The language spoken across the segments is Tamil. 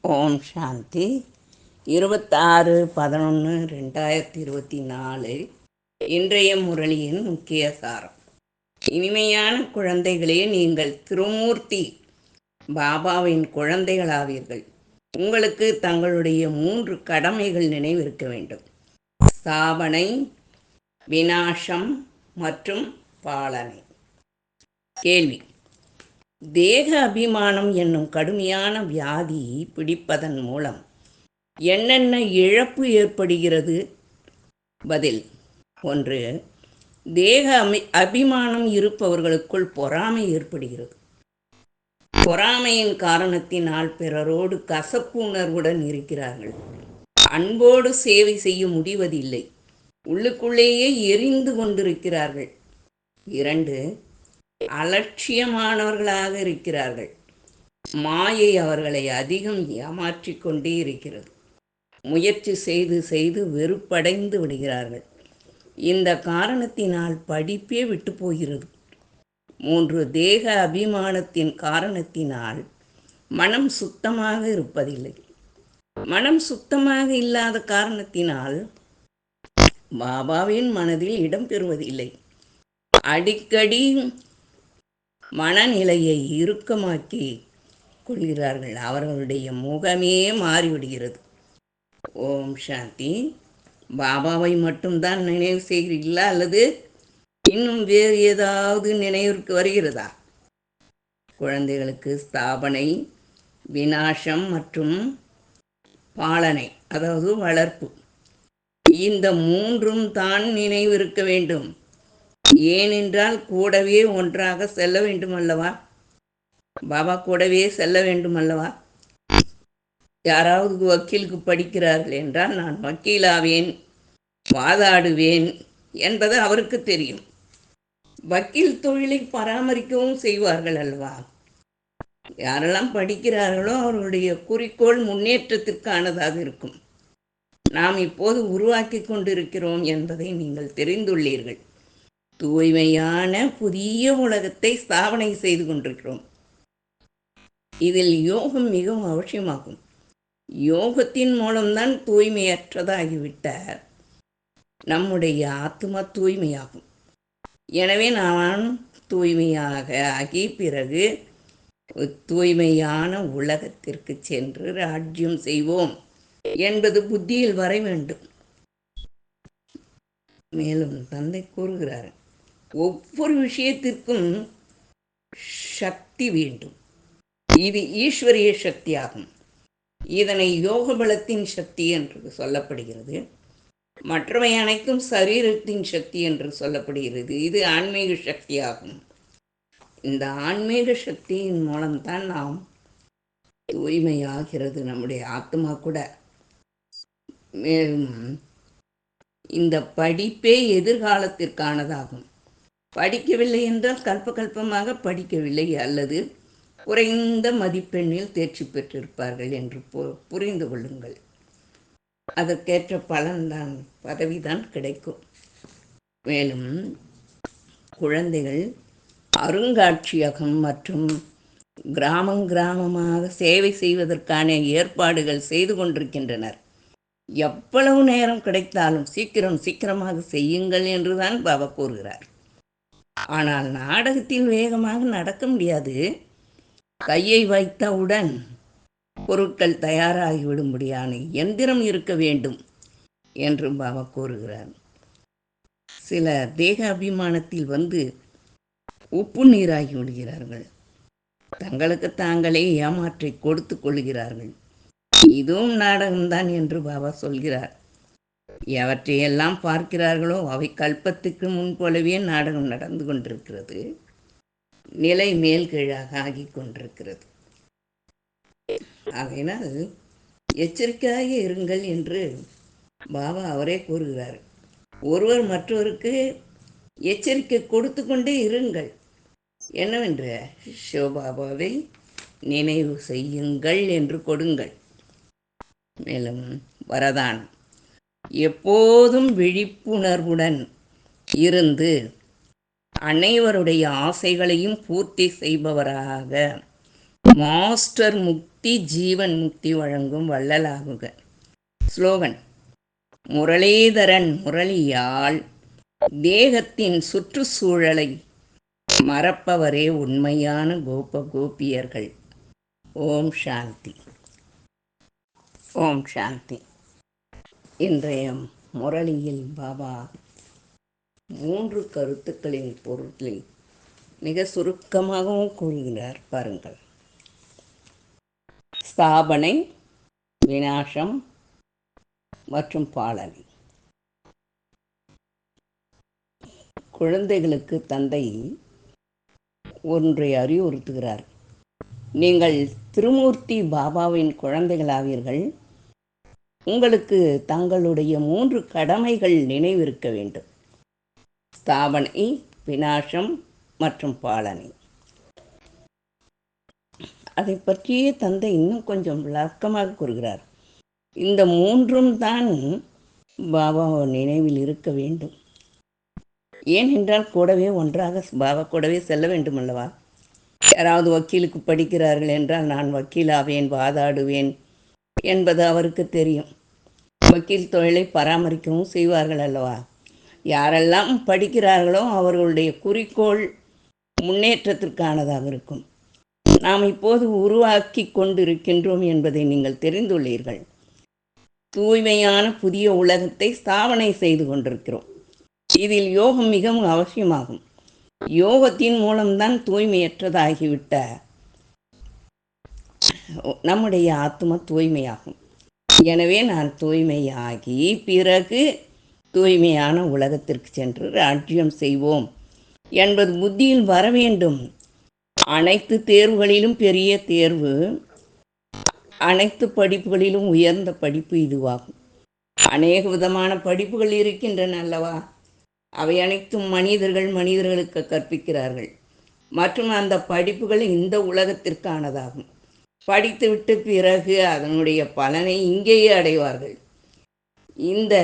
ஓம் சாந்தி. இருபத்தாறு பதினொன்று ரெண்டாயிரத்தி இருபத்தி நாலு இன்றைய முரளியின் முக்கிய சாரம். இனிமையான குழந்தைகளே நீங்கள் திருமூர்த்தி பாபாவின் குழந்தைகளாவீர்கள். உங்களுக்கு தங்களுடைய மூன்று கடமைகள் நினைவிருக்க வேண்டும். ஸ்தாபனை வினாசம் மற்றும் பாலனை. கேள்வி. தேக அபிமானம் என்னும் கடுமையான வியாதி பிடிப்பதன் மூலம் என்னென்ன இழப்பு ஏற்படுகிறது? பதில் ஒன்று தேக அமி அபிமானம் இருப்பவர்களுக்குள் பொறாமை ஏற்படுகிறது. பொறாமையின் காரணத்தினால் பிறரோடு கசப்பு உணர்வுடன் இருக்கிறார்கள். அன்போடு சேவை செய்ய முடிவதில்லை. உள்ளுக்குள்ளேயே எரிந்து கொண்டிருக்கிறார்கள். இரண்டு அலட்சியமானவர்களாக இருக்கிறார்கள். மாயை அவர்களை அதிகம் ஏமாற்றி கொண்டே இருக்கிறது. முயற்சி செய்து செய்து வெறுப்படைந்து விடுகிறார்கள். இந்த காரணத்தினால் படிப்பே விட்டு போகிறது. மூன்று தேக அபிமானத்தின் காரணத்தினால் மனம் சுத்தமாக இருப்பதில்லை. மனம் சுத்தமாக இல்லாத காரணத்தினால் பாபாவின் மனதில் இடம் பெறுவதில்லை. அடிக்கடி மனநிலையை இறுக்கமாக்கி கொள்கிறார்கள். அவர்களுடைய முகமே மாறிவிடுகிறது. ஓம் சாந்தி. பாபாவை மட்டும்தான் நினைவு செய்கிறீர்களா? அல்லது இன்னும் வேறு ஏதாவது நினைவிற்கு வருகிறதா? குழந்தைகளுக்கு ஸ்தாபனை வினாசம் மற்றும் பாலனை அதாவது வளர்ப்பு. இந்த மூன்றும் தான் நினைவிருக்க வேண்டும். ஏனென்றால் கூடவே ஒன்றாக செல்ல வேண்டும் அல்லவா பாபா கூடவே செல்ல வேண்டும் அல்லவா யாராவது வக்கீலுக்கு படிக்கிறார்கள் என்றால் நான் வக்கீலாவேன் வாதாடுவேன் என்பது அவருக்கு தெரியும். வக்கீல் தொழிலை பராமரிக்கவும் செய்வார்கள் அல்லவா? யாரெல்லாம் படிக்கிறார்களோ அவருடைய குறிக்கோள் முன்னேற்றத்திற்கானதாக இருக்கும். நாம் இப்போது உருவாக்கி கொண்டிருக்கிறோம் என்பதை நீங்கள் தெரிந்துள்ளீர்கள். தூய்மையான புதிய உலகத்தை ஸ்தாபனை செய்து கொண்டிருக்கிறோம். இதில் யோகம் மிகவும் அவசியமாகும். யோகத்தின் மூலம்தான் தூய்மையற்றதாகிவிட்ட நம்முடைய ஆத்மா தூய்மையாகும். எனவே நான் தூய்மையாக ஆகி பிறகு தூய்மையான உலகத்திற்கு சென்று ராஜ்யம் செய்வோம் என்பது புத்தியில் வர வேண்டும். மேலும் தந்தை கூறுகிறார். ஒவ்வொரு விஷயத்திற்கும் சக்தி வேண்டும். இது ஈஸ்வரிய சக்தியாகும். இதனை யோக பலத்தின் சக்தி என்று சொல்லப்படுகிறது. மற்றவை அனைத்தும் சரீரத்தின் சக்தி என்று சொல்லப்படுகிறது. இது ஆன்மீக சக்தியாகும். இந்த ஆன்மீக சக்தியின் மூலம்தான் நாம் தூய்மையாகிறது நம்முடைய ஆத்மா கூட. மேலும் இந்த படிப்பே எதிர்காலத்திற்கானதாகும். படிக்கவில்லை என்றால் கல்ப கல்பமாக படிக்கவில்லை அல்லது குறைந்த மதிப்பெண்ணில் தேர்ச்சி பெற்றிருப்பார்கள் என்று புரிந்து கொள்ளுங்கள். அதற்கேற்ற பலன்தான் பதவிதான் கிடைக்கும். மேலும் குழந்தைகள் அருங்காட்சியகம் மற்றும் கிராமம் கிராமமாக சேவை செய்வதற்கான ஏற்பாடுகள் செய்து கொண்டிருக்கின்றனர். எவ்வளவு நேரம் கிடைத்தாலும் சீக்கிரம் சீக்கிரமாக செய்யுங்கள் என்றுதான் பாபா கூறுகிறார். ஆனால் நாடகத்தில் வேகமாக நடக்க முடியாது. கையை வைத்தவுடன் பொருட்கள் தயாராகிவிடும்படியான எந்திரம் இருக்க வேண்டும் என்று பாபா கூறுகிறார். சில தேக அபிமானத்தில் வந்து உப்பு நீராகி விடுகிறார்கள். தங்களுக்கு தாங்களே ஏமாற்றை கொடுத்து கொள்கிறார்கள். இதுவும் நாடகம்தான் என்று பாபா சொல்கிறார். எவற்றையெல்லாம் பார்க்கிறார்களோ அவை கல்பத்துக்கு முன்போலவே நாடகம் நடந்து கொண்டிருக்கிறது. நிலை மேல் கீழாக ஆகி கொண்டிருக்கிறது. ஆகையினால் எச்சரிக்கையாக இருங்கள் என்று பாபா அவரே கூறுகிறார். ஒருவர் மற்றவருக்கு எச்சரிக்கை கொடுத்து கொண்டே இருங்கள். என்னவென்று சிவபாபாவை நினைவு செய்யுங்கள் என்று கொடுங்கள். மேலும் வரதானம் எப்போதும் விழிப்புணர்வுடன் இருந்து அனைவருடைய ஆசைகளையும் பூர்த்தி செய்பவராக மாஸ்டர் முக்தி ஜீவன் முக்தி வழங்கும் வள்ளலாகுக. ஸ்லோகன் முரளீதரன் முரளியால் தேகத்தின் சுற்றுச்சூழலை மறப்பவரே உண்மையான கோப கோபியர்கள். ஓம் சாந்தி. ஓம் சாந்தி. இன்றைய முரளியில் பாபா மூன்று கருத்துக்களின் பொருளை மிக சுருக்கமாகவும் கூறுகிறார். பாருங்கள். ஸ்தாபனை வினாசம் மற்றும் பாலனை. குழந்தைகளுக்கு தந்தை ஒன்றை அறிவுறுத்துகிறார். நீங்கள் திருமூர்த்தி பாபாவின் குழந்தைகளாவீர்கள். உங்களுக்கு தங்களுடைய மூன்று கடமைகள் நினைவிருக்க வேண்டும். ஸ்தாபனை வினாசம் மற்றும் பாலனை. அதை பற்றியே தந்தை இன்னும் கொஞ்சம் விளக்கமாக கூறுகிறார். இந்த மூன்றும் தான் பாபா நினைவில் இருக்க வேண்டும். ஏனென்றால் கூடவே ஒன்றாக பாபா கூடவே செல்ல வேண்டும் அல்லவா யாராவது வக்கீலுக்கு படிக்கிறார்கள் என்றால் நான் வக்கீலாவேன் வாதாடுவேன் என்பது அவருக்கு தெரியும். வக்கீல் தொழிலை பராமரிக்கவும் செய்வார்கள் அல்லவா? யாரெல்லாம் படிக்கிறார்களோ அவர்களுடைய குறிக்கோள் முன்னேற்றத்திற்கானதாக இருக்கும். நாம் இப்போது உருவாக்கி கொண்டிருக்கின்றோம் என்பதை நீங்கள் தெரிந்துள்ளீர்கள். தூய்மையான புதிய உலகத்தை ஸ்தாபனை செய்து கொண்டிருக்கிறோம். இதில் யோகம் மிகவும் அவசியமாகும். யோகத்தின் மூலம்தான் தூய்மையற்றதாகிவிட்ட நம்முடைய ஆத்மா தூய்மையாகும். எனவே நான் தூய்மையாகி பிறகு தூய்மையான உலகத்திற்கு சென்று ராஜ்யம் செய்வோம் என்பது புத்தியில் வர வேண்டும். அனைத்து தேர்வுகளிலும் பெரிய தேர்வு அனைத்து படிப்புகளிலும் உயர்ந்த படிப்பு இதுவாகும். அநேக விதமான படிப்புகள் இருக்கின்றன அல்லவா? அவை அனைத்தும் மனிதர்கள் மனிதர்களுக்கு கற்பிக்கிறார்கள். மற்றும் அந்த படிப்புகள் இந்த உலகத்திற்கானதாகும். படித்துவிட்டு பிறகு அதனுடைய பலனை இங்கேயே அடைவார்கள். இந்த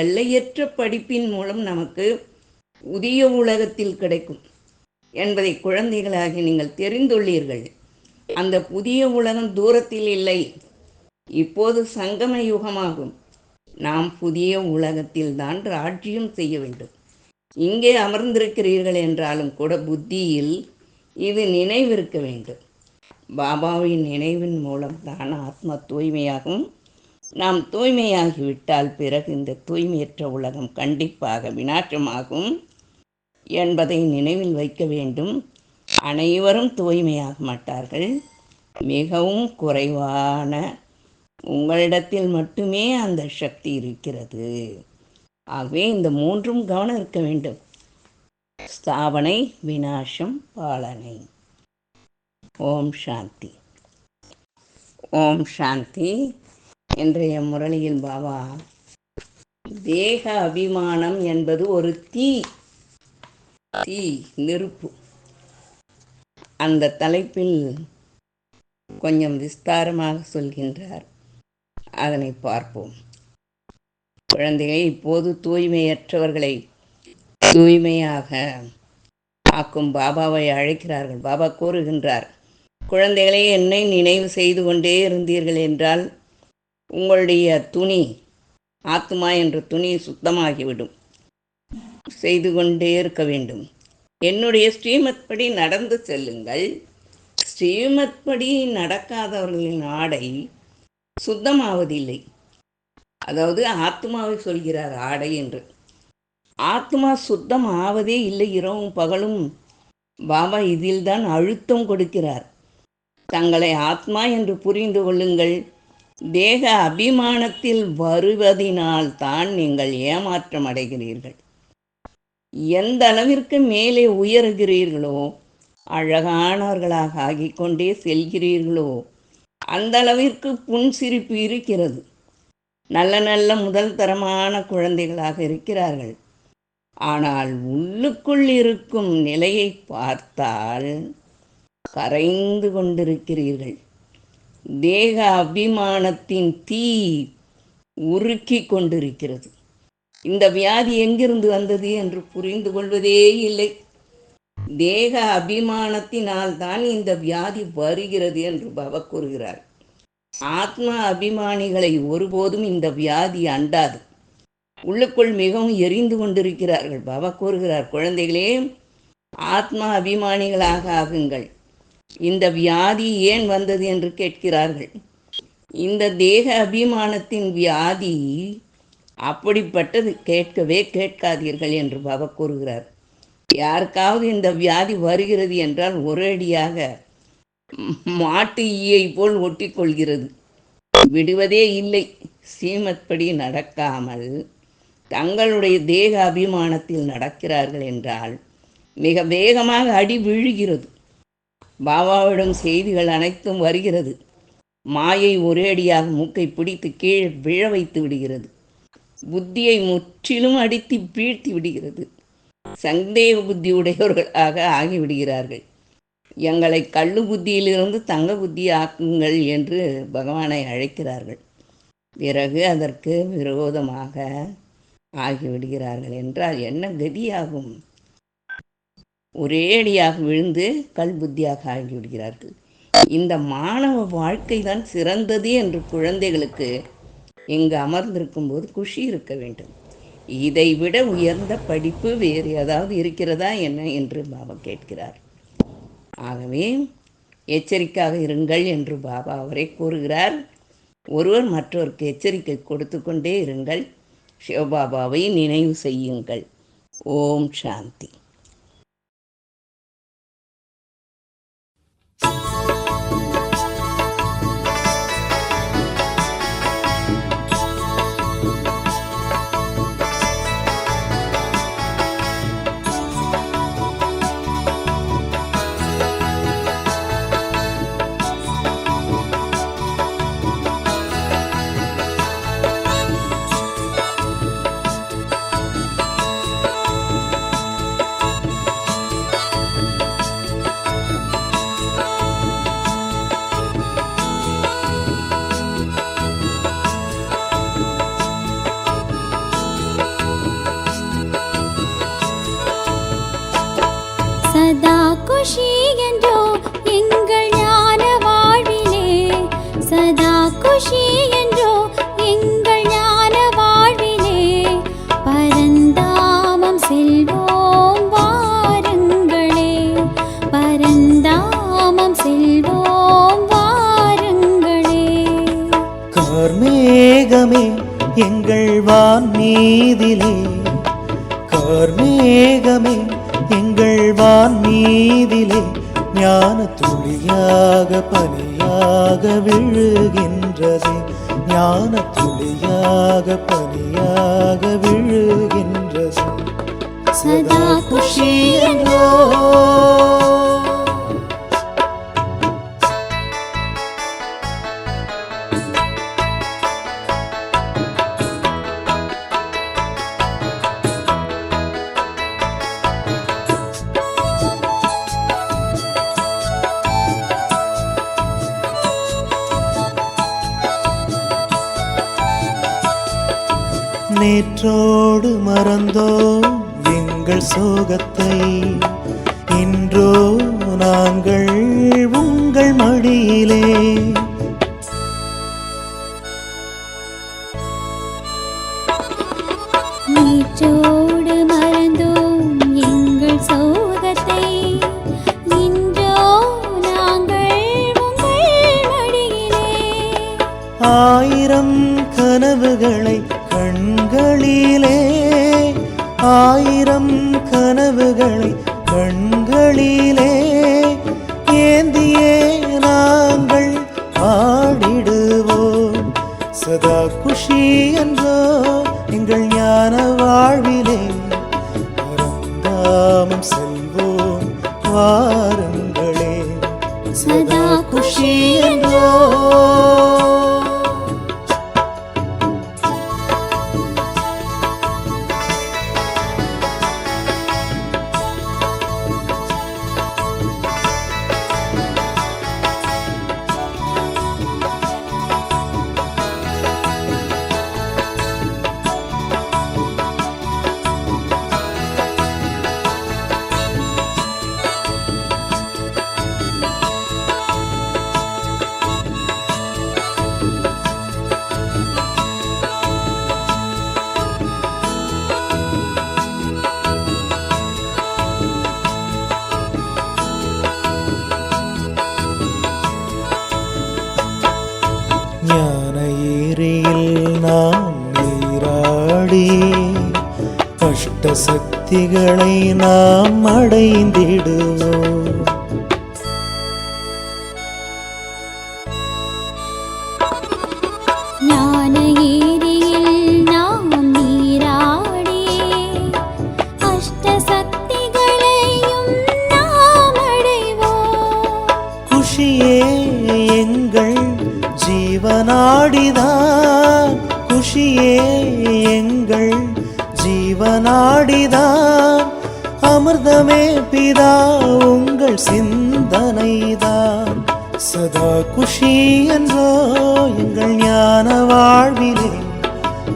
எல்லையற்ற படிப்பின் மூலம் நமக்கு புதிய உலகத்தில் கிடைக்கும் என்பதை குழந்தைகளாகி நீங்கள் தெரிந்துள்ளீர்கள். அந்த புதிய உலகம் தூரத்தில் இல்லை. இப்போது சங்கம யுகமாகும் நாம் புதிய உலகத்தில் தான் ராஜ்யம் செய்ய வேண்டும். இங்கே அமர்ந்திருக்கிறீர்கள் என்றாலும் கூட புத்தியில் இது நினைவிருக்க வேண்டும். பாபாவின் நினைவின் மூலம் தான் ஆத்மா தூய்மையாகும். நாம் தூய்மையாகிவிட்டால் பிறகு இந்த தூய்மையற்ற உலகம் கண்டிப்பாக வினாற்றமாகும் என்பதை நினைவில் வைக்க வேண்டும். அனைவரும் தூய்மையாக மாட்டார்கள். மிகவும் குறைவான உங்களிடத்தில் மட்டுமே அந்த சக்தி இருக்கிறது. ஆகவே இந்த மூன்றும் கவனம் இருக்க வேண்டும். ஸ்தாபனை வினாசம் பாலனை. ஓம் சாந்தி. ஓம் சாந்தி. இன்றைய முரளியில் பாபா தேக அபிமானம் என்பது ஒரு தீ. தீ நெருப்பு. அந்த தலைப்பில் கொஞ்சம் விஸ்தாரமாக சொல்கின்றார். அதனை பார்ப்போம். குழந்தைகள் இப்போது தூய்மையற்றவர்களை தூய்மையாக ஆக்கும் பாபாவை அழைக்கிறார்கள். பாபா கூறுகின்றார் குழந்தைகளை என்னை நினைவு செய்து கொண்டே இருந்தீர்கள் என்றால் உங்களுடைய துணி ஆத்மா என்ற துணி சுத்தமாகிவிடும். செய்து கொண்டே இருக்க வேண்டும். என்னுடைய ஸ்ரீமத் படி நடந்து செல்லுங்கள். ஸ்ரீமத் படி நடக்காதவர்களின் ஆடை சுத்தமாவதில்லை. அதாவது ஆத்மாவை சொல்கிறார் ஆடை என்று. ஆத்மா சுத்தம் ஆவதே இல்லை இரவும் பகலும். பாபா இதில்தான் அழுத்தம் கொடுக்கிறார். தங்களை ஆத்மா என்று புரிந்து கொள்ளுங்கள். தேக அபிமானத்தில் வருவதினால் தான் நீங்கள் ஏமாற்றம் அடைகிறீர்கள். எந்த அளவிற்கு மேலே உயர்கிறீர்களோ அழகானவர்களாக ஆகிக்கொண்டே செல்கிறீர்களோ அந்த அளவிற்கு புன்சிரிப்பு இருக்கிறது. நல்ல நல்ல முதல் தரமான குழந்தைகளாக இருக்கிறார்கள். ஆனால் உள்ளுக்குள் இருக்கும் நிலையை பார்த்தால் கரைந்து கொண்டிருக்கிறீர்கள். தேக அபிமானத்தின் தீ உருக்கி கொண்டிருக்கிறது. இந்த வியாதி எங்கிருந்து வந்தது என்று புரிந்து கொள்வதே இல்லை. தேக அபிமானத்தினால் தான் இந்த வியாதி வருகிறது என்று பவ கூறுகிறார். ஆத்மா அபிமானிகளை ஒருபோதும் இந்த வியாதி அண்டாது. உள்ளுக்குள் மிகவும் எரிந்து கொண்டிருக்கிறார்கள் பவ கூறுகிறார். குழந்தைகளே ஆத்மா அபிமானிகளாக ஆகுங்கள். இந்த வியாதி ஏன் வந்தது என்று கேட்கிறார்கள். இந்த தேக அபிமானத்தின் வியாதி அப்படிப்பட்டது கேட்கவே கேட்காதீர்கள் என்று பாபா கூறுகிறார். யாருக்காவது இந்த வியாதி வருகிறது என்றால் ஒரேடியாக மாட்டு ஈயை போல் ஒட்டிக்கொள்கிறது. விடுவதே இல்லை. சீமத்படி நடக்காமல் தங்களுடைய தேக அபிமானத்தில் நடக்கிறார்கள் என்றால் மிக வேகமாக அடி விழுகிறது. பாபாவிடம் செய்திகள் அனைத்தும் வருகிறது. மாயை ஒரேடியாக மூக்கை பிடித்து கீழே விழ வைத்து விடுகிறது. புத்தியை முற்றிலும் அடித்து வீழ்த்தி விடுகிறது. சந்தேக புத்தி உடையவர்களாக ஆகிவிடுகிறார்கள். எங்களை கள்ளு புத்தியிலிருந்து தங்க புத்தி ஆக்குங்கள் என்று பகவானை அழைக்கிறார்கள். பிறகு அதற்கு விரோதமாக ஆகிவிடுகிறார்கள் என்றால் என்ன கதியாகும்? ஒரேடியாக விழுந்து கல் புத்தியாக ஆகிவிடுகிறார்கள் இந்த மாணவ வாழ்க்கை தான் சிறந்தது என்று குழந்தைகளுக்கு இங்கு அமர்ந்திருக்கும் போது குஷி இருக்க வேண்டும். இதை விட உயர்ந்த படிப்பு வேறு ஏதாவது இருக்கிறதா என்ன என்று பாபா கேட்கிறார். ஆகவே எச்சரிக்கையாக இருங்கள் என்று பாபா அவரை கூறுகிறார். ஒருவர் மற்றவருக்கு எச்சரிக்கை கொடுத்து கொண்டே இருங்கள். சிவபாபாவை நினைவு செய்யுங்கள். ஓம் சாந்தி. சதா சதா குஷி என்றோ எங்கள் ஞான வாழ்வில் நாம் அடைந்திடுவோம் எங்கள் ஜீவனாடிதான். குஷியே எங்கள் ஜீவனாடிதான். அமிர்தமே பிதா உங்கள் சிந்தனைதான் சதா குஷி என்றோ எங்கள் ஞான வாழ்விலே.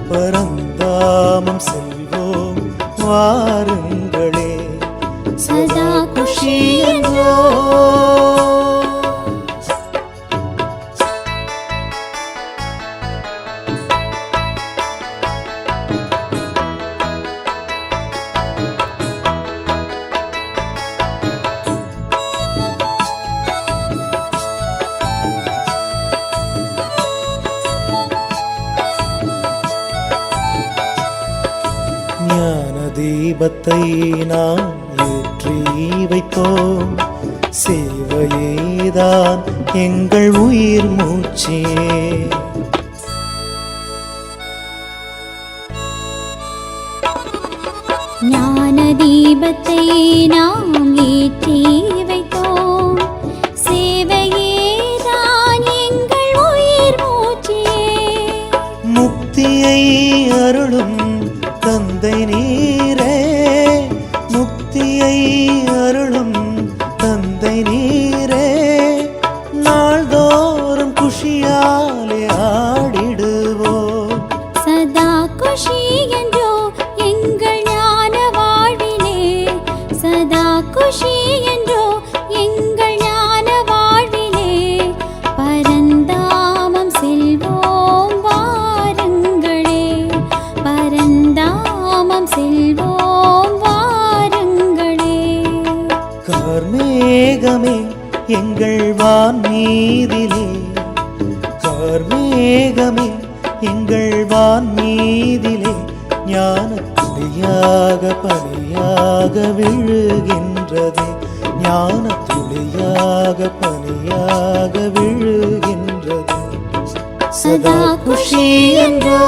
பரந்தாமம் செல்வோம் வாருங்களே. சதா குஷி என்றோ தீபத்தை நாம் ஏற்றி வைப்போம் சேவையேதான் எங்கள் உயிர் மூச்சே. ஞான தீபத்தை நாம் ஏற்றி வைத்தோம். சேவையேதான் எங்கள் உயிர் மூச்சே. முக்தியை அருளும் தந்தை நீரே. ஐயா கார்மேகமே எங்கள் வான் மீதிலே. கார்மேகமே எங்கள் வான் மீதிலே. ஞான துளியாக விழுகின்றது. ஞானத்துளியாக பணியாக விழுகின்றது. சதா குஷி என்றோ.